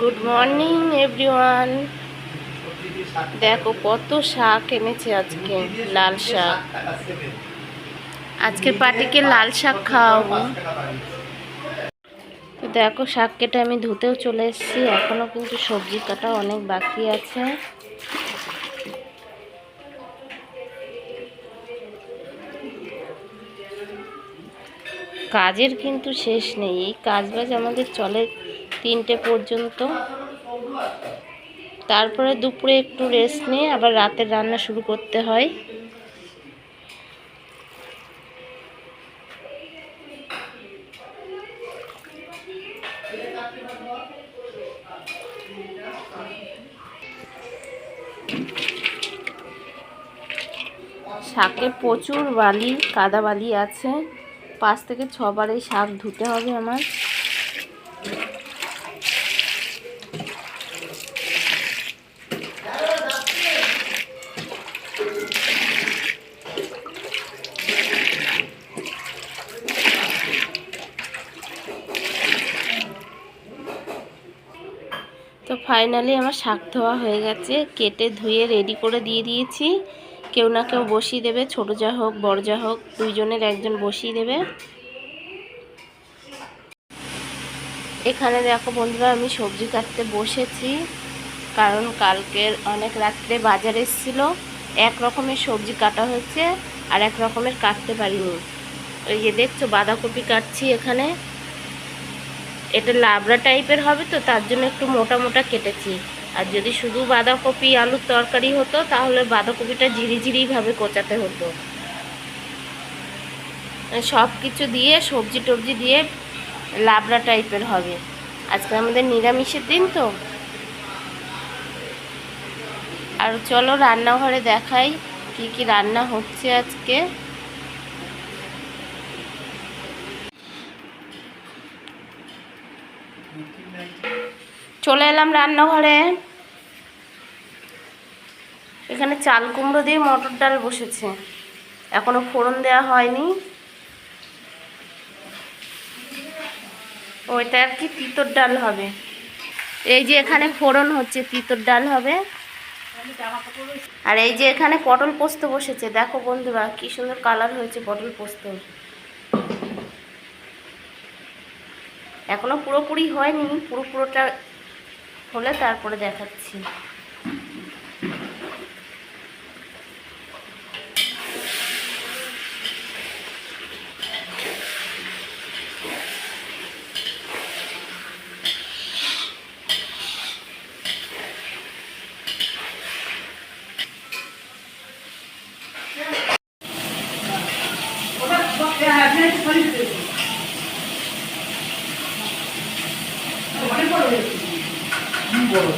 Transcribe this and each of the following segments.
Good morning everyone দেখো, কত শাক এনেছে আজকে, লাল শাক। আজকের পার্টিকে লাল শাক খাওয়াবো। তো দেখো, শাক কেটে আমি ধুতেও চলে এসেছি। এখনও কিন্তু সবজি কাটা অনেক বাকি আছে। কাজের কিন্তু শেষ নেই। এই কাজ বাজ আমাদের চলে তিনটে পর্যন্ত। তারপরে দুপুরে একটু রেস্ট নিয়ে আবার রাতের রান্না শুরু করতে হয়। শাকে প্রচুর বালি, কাদা বালি আছে। পাঁচ থেকে ছবার এই শাক ধুতে হবে আমার। তো ফাইনালি আমার শাক ধোয়া হয়ে গেছে, কেটে ধুয়ে রেডি করে দিয়ে দিয়েছি। কেউ না কেউ বসিয়ে দেবে, ছোটো যা হোক, বড় যা হোক, দুইজনের একজন বসিয়ে দেবে। এখানে দেখো বন্ধুরা, আমি সবজি কাটতে বসেছি, কারণ কালকের অনেক রাত্রে বাজার এসেছিল। এক রকমের সবজি কাটা হয়েছে আর এক রকমের কাটতে পারিনি। ওই যে দেখছ, বাঁধাকপি কাটছি এখানে। এটা লাবড়া টাইপের হবে তো, তার জন্য একটু মোটা মোটা কেটেছি। আর যদি শুধু বাঁধাকপি আলুর তরকারি হতো, তাহলে বাঁধাকপিটা ঝিরিঝিরিভাবে কোচাতে হতো। সব কিছু দিয়ে, সবজি টবজি দিয়ে লাবড়া টাইপের হবে। আজকে আমাদের নিরামিষের দিন তো। আর চলো রান্নাঘরে দেখাই কি কি রান্না হচ্ছে আজকে। চলে এলাম রান্নাঘরে। এখানে চাল কুমড়ো দিয়ে মটর ডাল বসেছে। এখনও ফোড়ন দেওয়া হয়নি। ওইটা আর কি তিতর ডাল হবে। এই যে এখানে ফোড়ন হচ্ছে, তিতর ডাল হবে। আর এই যে এখানে পটল পোস্ত বসেছে। দেখো বন্ধুরা, কি সুন্দর কালার হয়েছে পটল পোস্ত এখনও পুরোপুরি হয়নি, পুরো পুরোটা হলে তারপরে দেখাচ্ছি।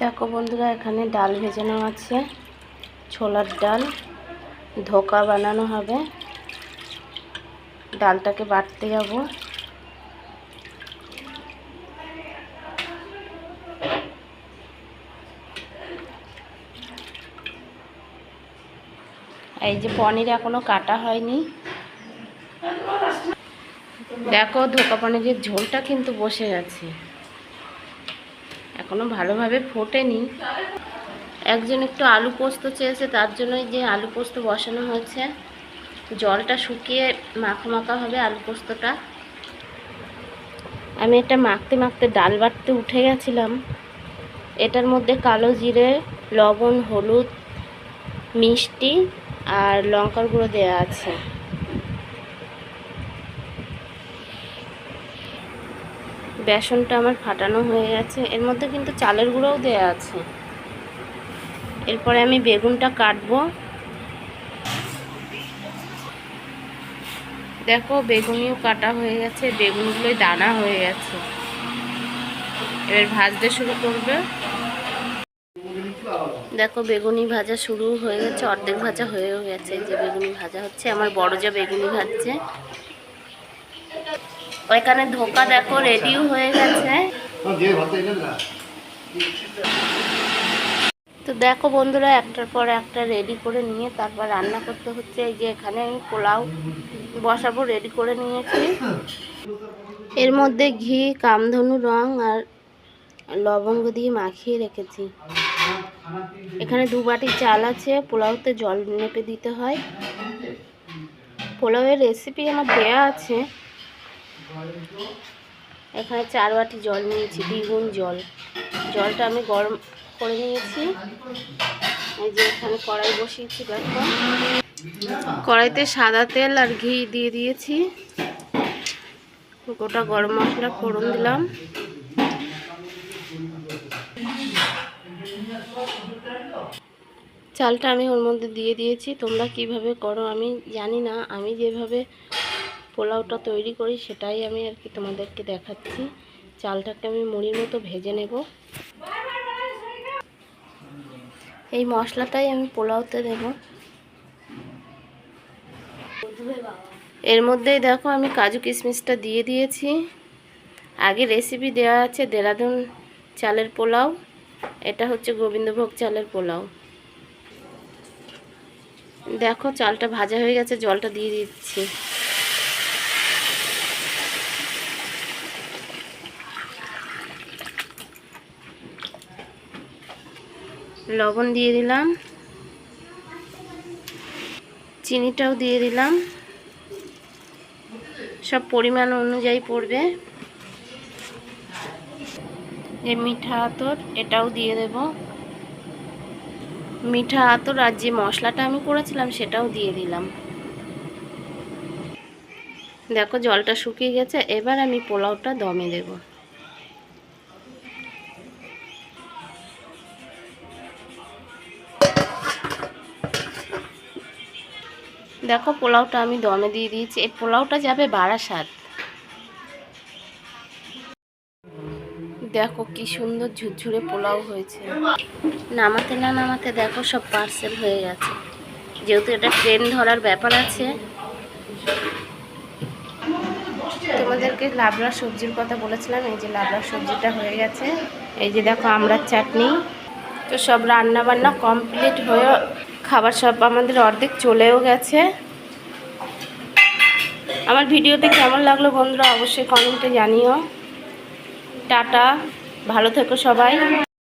দেখো বন্ধুরা, এখানে ডাল ভেজানো আছে, ছোলার ডাল, ধোকা বানানো হবে। ডালটাকে বাটতে যাব। এই যে পনির এখনও কাটা হয়নি। দেখো ধোকা পনিরের ঝোলটা কিন্তু বসে গেছে। এখনও ভালোভাবে ফোটেনি। একজন একটু আলু পোস্ত চেয়েছে, তার জন্যই যে আলু পোস্ত বসানো হয়েছে। জলটা শুকিয়ে মাখা মাখা হবে আলু পোস্তটা। আমি এটা মাখতে মাখতে ডাল বাটতে উঠে গেছিলাম। এটার মধ্যে কালো জিরে, লবণ, হলুদ, মিষ্টি আর লঙ্কার গুঁড়ো দেওয়া আছে। বেসনটা আমার ফাটানো হয়ে গেছে। এর মধ্যে কিন্তু চালের গুঁড়োও দেওয়া আছে। এরপরে আমি বেগুনটা কাটবো। দেখো, বেগুনিও কাটা হয়ে গেছে, বেগুনগুলোই দানা হয়ে গেছে। এবার ভাজতে শুরু করবে। দেখো, বেগুনি ভাজা শুরু হয়ে গেছে, অর্ধেক ভাজা হয়েও গেছে। যে বেগুনি ভাজা হচ্ছে, আমার বড় যা বেগুনি ভাজছে ওইখানে ধোকা দেখো রেডিও হয়ে গেছে। তো দেখো বন্ধুরা, একটার পর একটা রেডি করে নিয়ে তারপর রান্না করতে হচ্ছে। এই যে এখানে আমি পোলাও বসাবো রেডি করে নিয়েছি। এর মধ্যে ঘি, কামধনু রং আর লবঙ্গ দিয়ে মাখিয়ে রেখেছি। এখানে দু বাটি চাল আছে, পোলাওতে জল নেপে দিতে হয়। পোলাওয়ের রেসিপি আমার দেয়া আছে। এখানে চার বাটি জল নিয়েছি, দ্বিগুণ জল। জলটা আমি গরম করে নিয়েছি। এই যে এখানে কড়াই বসিয়েছি, দেখো। কড়াইতে সাদা তেল আর ঘি দিয়ে দিয়েছি। গোটা গরম মশলা ফোড়ন দিলাম। চালটা আমি ওর মধ্যে দিয়ে দিয়েছি। তোমরা কীভাবে করো আমি জানি না। আমি যেভাবে পোলাওটা তৈরি করি, সেটাই আমি আর কি তোমাদেরকে দেখাচ্ছি। চালটাকে আমি মুড়ির মতো ভেজে নেব। এই মশলাটাই আমি পোলাওতে দেব। এর মধ্যেই দেখো, আমি কাজু কিশমিশটা দিয়ে দিয়েছি। আগে রেসিপি দেওয়া আছে দেরাদুন চালের পোলাও। এটা হচ্ছে গোবিন্দভোগ চালের পোলাও। দেখো, চালটা ভাজা হয়ে গেছে, জলটা দিয়ে দিচ্ছি। লবণ দিয়ে দিলাম। চিনিটাও দিয়ে দিলাম। সব পরিমাণ অনুযায়ী পড়বে। যে মিঠা আতর, এটাও দিয়ে দেব। মিঠা আতর আর যে মশলাটা আমি করেছিলাম, সেটাও দিয়ে দিলাম। দেখো জলটা শুকিয়ে গেছে, এবার আমি পোলাওটা দমে দেব। দেখো, পোলাওটা আমি দমে দিয়ে দিয়েছি। এই পোলাওটা যাবে বারাসাত। দেখো কি সুন্দর ঝুরঝুরে পোলাও হয়েছে। নামাতে না নামাতে দেখো সব পার্সেল হয়ে গেছে। যেহেতু এটা ট্রেন ধরার ব্যাপার আছে, তোমাদেরকে লাবড়া সবজির কথা বলেছিলাম, এই যে লাবড়া সবজিটা হয়ে গেছে। এই যে দেখো আমড়ার চাটনি। তো সব রান্না বান্না কমপ্লিট হয়ে খাবার সব আমাদের অর্ধেক চলেও গেছে। আমার ভিডিওতে কেমন লাগল বন্ধুরা অবশ্যই কমেন্টে জানিও। টাটা, ভালো থেকো সবাই।